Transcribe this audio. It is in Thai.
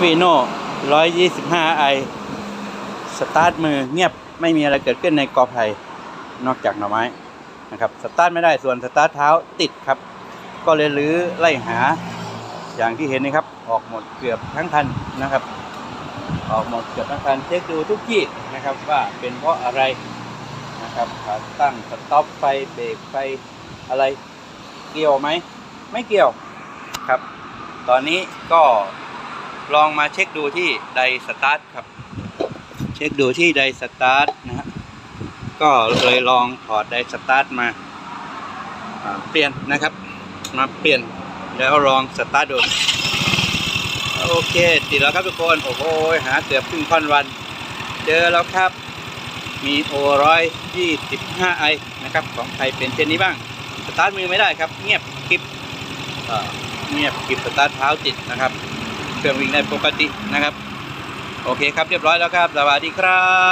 ฟีโน่125ไอสตาร์ทมือเงียบไม่มีอะไรเกิดขึ้นในกอไผ่นอกจากหน่อไม้นะครับสตาร์ทไม่ได้ส่วนสตาร์ทเท้าติดครับ ก็เลยรื้อไล่หาอย่างที่เห็นนะครับ ออกหมดเกือบทั้งคันนะครับ ออกหมดเกือบทั้งคันเช็คดูทุกที่นะครับว่าเป็นเพราะอะไรนะครับขาตั้งสต็อปไฟเบรกไฟอะไรเกี่ยวไหมไม่เกี่ยวครับ ตอนนี้ก็ ลองมาเช็คดูที่ไดสตาร์ทครับ เช็คดูที่ไดสตาร์ทนะฮะก็เลยลองถอดไดสตาร์ทมาเปลี่ยนนะครับ มาเปลี่ยนแล้วลองสตาร์ทดูโอเค ติดแล้วครับทุกคน โอ้โหหาเกือบครึ่งค่อนวัน เจอแล้วครับ มีโอร้อยยี่สิบห้าไอนะครับ ของใครเป็นเช่นนี้บ้าง สตาร์ทมือไม่ได้ครับ เงียบกิบเงียบกิบสตาร์ทเท้าติดนะครับ เครื่องวิ่งได้ปกตินะครับ โอเคครับเรียบร้อยแล้วครับสวัสดีครับ